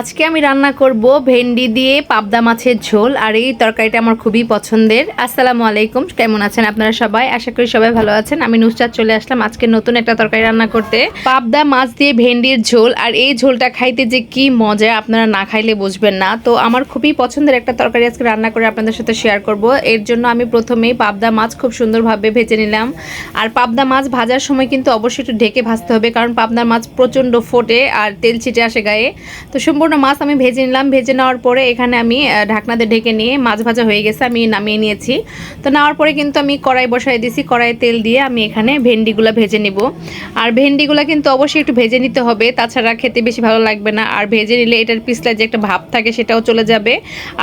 আজকে আমি রান্না করব ভেন্ডি দিয়ে পাবদা মাছের ঝোল, আর এই তরকারিটা আমার খুবই পছন্দের। আসসালামু আলাইকুম, কেমন আছেন আপনারা সবাই? আশা করি সবাই ভালো আছেন। আমি নুসরাত চলে আসলাম আজকে নতুন একটা তরকারি রান্না করতে। পাবদা মাছ দিয়ে ভেন্ডির ঝোল, আর এই ঝোলটা খাইতে যে কি মজা, আপনারা না খাইলে বুঝবেন না। তো আমার খুবই পছন্দের একটা তরকারি আজকে রান্না করে আপনাদের সাথে শেয়ার করব। এর জন্য আমি প্রথমেই পাবদা মাছ খুব সুন্দরভাবে ভেজে নিলাম। আর পাবদা মাছ ভাজার সময় কিন্তু অবশ্যই একটু ঢেকে ভাজতে হবে, কারণ পাবদার মাছ প্রচণ্ড ফোটে আর তেল ছিটে আসে গায়ে। তো সম্পূর্ণ মাছ আমি ভেজে নিলাম। ভেজে নেওয়ার পরে এখানে আমি ঢাকনাতে ঢেকে নিয়ে মাছ ভাজা হয়ে গেছে, আমি নামিয়ে নিয়েছি। তো নেওয়ার পরে কিন্তু আমি কড়াই বসাই দিয়েছি কড়াই তেল দিয়ে আমি এখানে ভেন্ডিগুলো ভেজে নিব। আর ভেন্ডিগুলো কিন্তু অবশ্যই একটু ভেজে নিতে হবে, তাছাড়া খেতে বেশি ভালো লাগবে না। আর ভেজে নিলে এটার পিছলা যে একটা ভাব থাকে সেটাও চলে যাবে,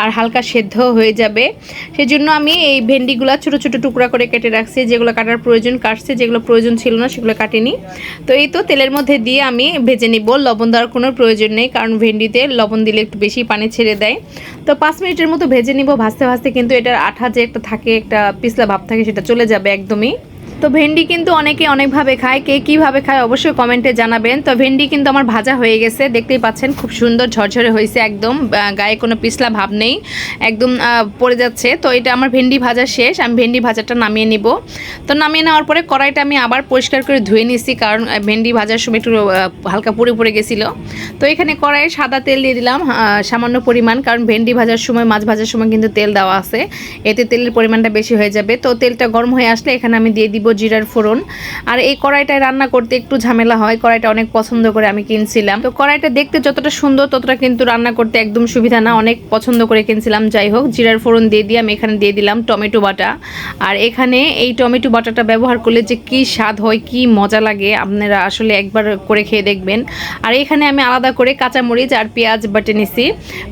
আর হালকা সেদ্ধ হয়ে যাবে। সেজন্য আমি এই ভেন্ডিগুলো ছোট ছোট টুকরা করে কেটে রাখছি, যেগুলো কাটার প্রয়োজন, কাটছে, যেগুলো প্রয়োজন ছিল না সেগুলো কাটিনি। তো এই তো তেলের মধ্যে দিয়ে আমি ভেজে নিব, লবণ দেওয়ার কোনো প্রয়োজন নেই, কারণ ভেন্ডিতে লবণ দিলে একটু বেশি পানি ছেড়ে দেয়। তো পাঁচ মিনিটের মতো ভেজে নিব। ভাজতে ভাজতে কিন্তু এটার আঠা যে একটা থাকে, একটা পিছলা ভাব থাকে, সেটা চলে যাবে একদমই। তো ভেন্ডি কিন্তু অনেকে অনেকভাবে খায়। কে কীভাবে খায় অবশ্যই কমেন্টে জানাবেন। তো ভেন্ডি কিন্তু আমার ভাজা হয়ে গেছে। দেখতেই পাচ্ছেন, খুব সুন্দর ঝরঝরে হয়েছে একদম। গায়ে কোনো পিছলা ভাব নেই। একদম পড়ে যাচ্ছে। তো এটা আমার ভেন্ডি ভাজা শেষ। আমি ভেন্ডি ভাজাটা নামিয়ে নিব। তো নামিয়ে নেওয়ার পরে কড়াইটা আমি আবার পরিষ্কার করে ধুয়ে নিছি কারণ ভেন্ডি ভাজার সময় একটু হালকা পুড়ে পড়ে গেছিল। তো এখানে কড়াইয়ে সাদা তেল দিয়ে দিলাম সামান্য পরিমাণ কারণ ভেন্ডি ভাজার সময়, মাছ ভাজার সময় কিন্তু তেল দেওয়া আছে। এতে তেলের পরিমাণটা বেশি হয়ে যাবে। তো তেলটা গরম হয়ে আসলে এখানে আমি দিয়ে দিব জিরার ফোড়ন। আর এই কড়াইটায় রান্না করতে একটু ঝামেলা হয়, কড়াইটা অনেক পছন্দ করে আমি কিনছিলাম। তো কড়াইটা দেখতে যতটা সুন্দর, ততটা কিন্তু রান্না করতে একদম সুবিধা না, অনেক পছন্দ করে কিনছিলাম, যাই হোক। জিরার ফোড়ন দিয়ে দিয়ে আমি এখানে দিয়ে দিলাম টমেটো বাটা। আর এখানে এই টমেটো বাটাটা ব্যবহার করলে যে কি স্বাদ হয়, কি মজা লাগে, আপনারা আসলে একবার করে খেয়ে দেখবেন। আর এখানে আমি আলাদা করে কাঁচামরিচ আর পেঁয়াজ বাটে নিছি।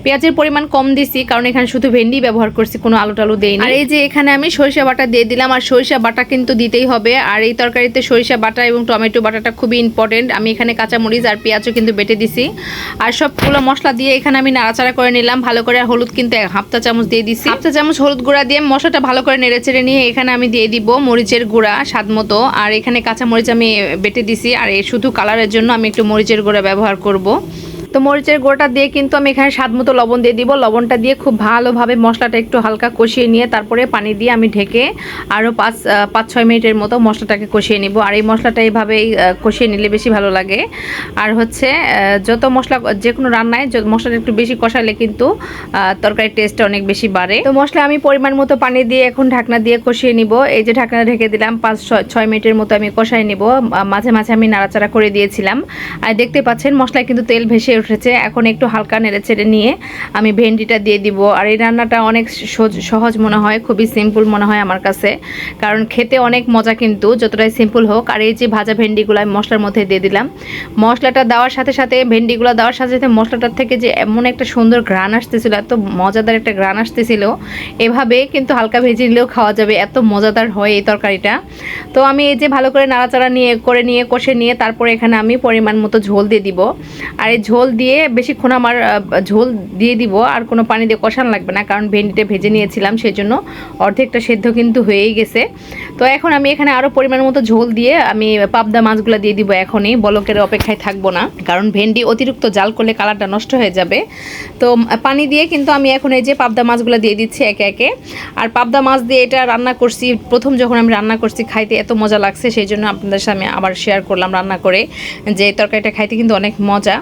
পেঁয়াজের পরিমাণ কম দিছি, কারণ এখানে শুধু ভেন্ডি ব্যবহার করছি, কোনো আলু টালু দেইনি। আর এই যে এখানে আমি সরিষা বাটা দিয়ে দিলাম, আর সরিষা বাটা কিন্তু দিতেই হবে। আর এই তরকারিতে সরিষা বাটা এবং টমেটো বাটাটা খুবই ইম্পর্টেন্ট আমি এখানে কাঁচামরিচ আর পেঁয়াজও কিন্তু বেটে দিছি। আর সবগুলো মশলা দিয়ে এখানে আমি নাড়াচাড়া করে নিলাম। ভালো করে হলুদ কিন্তু হাফটা চামচ দিয়ে দিছি। হাফটা চামচ হলুদ গুঁড়া দিয়ে মশলাটা ভালো করে নেড়ে চেড়ে নিয়ে এখানে আমি দিয়ে দিব মরিচের গুঁড়া স্বাদ মতো। আর এখানে কাঁচামরিচ আমি বেটে দিছি। আর শুধু কালারের জন্য আমি একটু মরিচের গুঁড়া ব্যবহার করব। তো মরিচের গুঁড়োটা দিয়ে কিন্তু আমি এখানে স্বাদ মতো লবণ দিয়ে দিব। লবণটা দিয়ে খুব ভালোভাবে মশলাটা একটু হালকা কষিয়ে নিয়ে তারপরে পানি দিয়ে আমি ঢেকে আরও পাঁচ পাঁচ, ছয় মিনিটের মতো মশলাটাকে কষিয়ে নিব। আর এই মশলাটা এইভাবেই কষিয়ে নিলে বেশি ভালো লাগে। আর হচ্ছে যত মশলা যে কোনো রান্নায় মশলাটা একটু বেশি কষালে কিন্তু তরকারির টেস্টটা অনেক বেশি বাড়ে। তো মশলা আমি পরিমাণ মতো পানি দিয়ে এখন ঢাকনা দিয়ে কষিয়ে নিব। এই যে ঢাকনা ঢেকে দিলাম, পাঁচ, ছয় মিনিটের মতো আমি কষাই নিব। মাঝে মাঝে আমি নাড়াচাড়া করে দিয়েছিলাম। আর দেখতে পাচ্ছেন, মশলায় কিন্তু তেল ভেসে উঠেছে। এখন একটু হালকা নেড়ে চেড়ে নিয়ে আমি ভেন্ডিটা দিয়ে দিব। আর এই রান্নাটা অনেক সহজ মনে হয়, খুবই সিম্পল মনে হয় আমার কাছে। কারণ খেতে অনেক মজা কিন্তু, যতটাই সিম্পল হোক। আর এই যে ভাজা ভেন্ডিগুলো আমি মশলার মধ্যে দিয়ে দিলাম। মশলাটা দেওয়ার সাথে সাথে, ভেন্ডিগুলো দেওয়ার সাথে সাথে মশলাটার থেকে যে এমন একটা সুন্দর ঘ্রাণ আসতেছিল, এত মজাদার একটা ঘ্রাণ আসতেছিল, এভাবে কিন্তু হালকা ভেজে নিলেও খাওয়া যাবে। এত মজাদার হয় এই তরকারিটা। তো আমি এই যে ভালো করে নাড়াচাড়া নিয়ে, করে নিয়ে, কষে নিয়ে, তারপরে এখানে আমি পরিমাণ মতো ঝোল দিয়ে দিব। আর এই ঝোল দিয়ে বেশিক্ষণ আমার ঝোল দিয়ে দিব, আর কোনো পানি দিয়ে কষান লাগবে না, কারণ ভেন্ডিটা ভেজে নিয়েছিলাম সেই জন্য অর্ধেকটা সেদ্ধ কিন্তু হয়েই গেছে। তো এখন আমি এখানে আরও পরিমাণ মতো ঝোল দিয়ে আমি পাবদা মাছগুলো দিয়ে দিব এখনই, বলকের অপেক্ষায় থাকব না, কারণ ভেন্ডি অতিরিক্ত জাল করলে কালারটা নষ্ট হয়ে যাবে। তো পানি দিয়ে কিন্তু আমি এখন এই যে পাবদা মাছগুলো দিয়ে দিচ্ছি একে একে, আর পাবদা মাছ দিয়ে এটা রান্না করছি, প্রথম যখন আমি রান্না করছি খাইতে এত মজা লাগছে সেই জন্য আপনাদের সামনে আবার শেয়ার করলাম রান্না করে, যে তরকারিটা খাইতে কিন্তু অনেক মজা।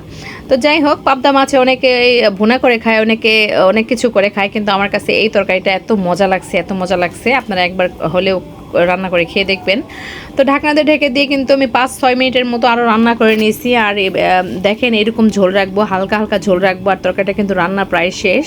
তো যাই হোক, পাবদা মাছে অনেকে ভুনা করে খায়, অনেকে, অনেক কিছু করে খায়, কিন্তু আমার কাছে এই তরকারিটা এত মজা লাগছে, এত মজা লাগছে। আপনারা একবার হলেও রান্না করে খেয়ে দেখবেন। তো ঢাকনাতে ঢেকে দিয়ে কিন্তু আমি পাঁচ, ছয় মিনিটের মতো আরও রান্না করে নিয়েছি। আর দেখেন এরকম ঝোল রাখব, হালকা হালকা ঝোল রাখব, আর তরকারিটা কিন্তু রান্না প্রায় শেষ।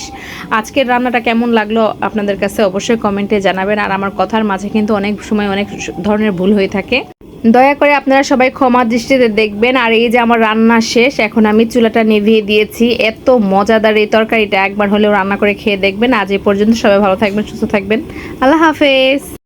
আজকের রান্নাটা কেমন লাগল আপনাদের কাছে অবশ্যই কমেন্টে জানাবেন। আর আমার কথার মাঝে কিন্তু অনেক সময় অনেক ধরনের ভুল হয়ে থাকে। দয়া করে আপনারা সবাই ক্ষমা দৃষ্টিতে দেখবেন। আর এই যে আমার রান্না শেষ, এখন আমি চুলাটা নিভিয়ে দিয়েছি। এত মজাদার এই তরকারিটা, একবার হলেও রান্না করে খেয়ে দেখবেন। আজ এ পর্যন্ত সবাই ভালো থাকবেন, সুস্থ থাকবেন। আল্লাহ হাফেজ।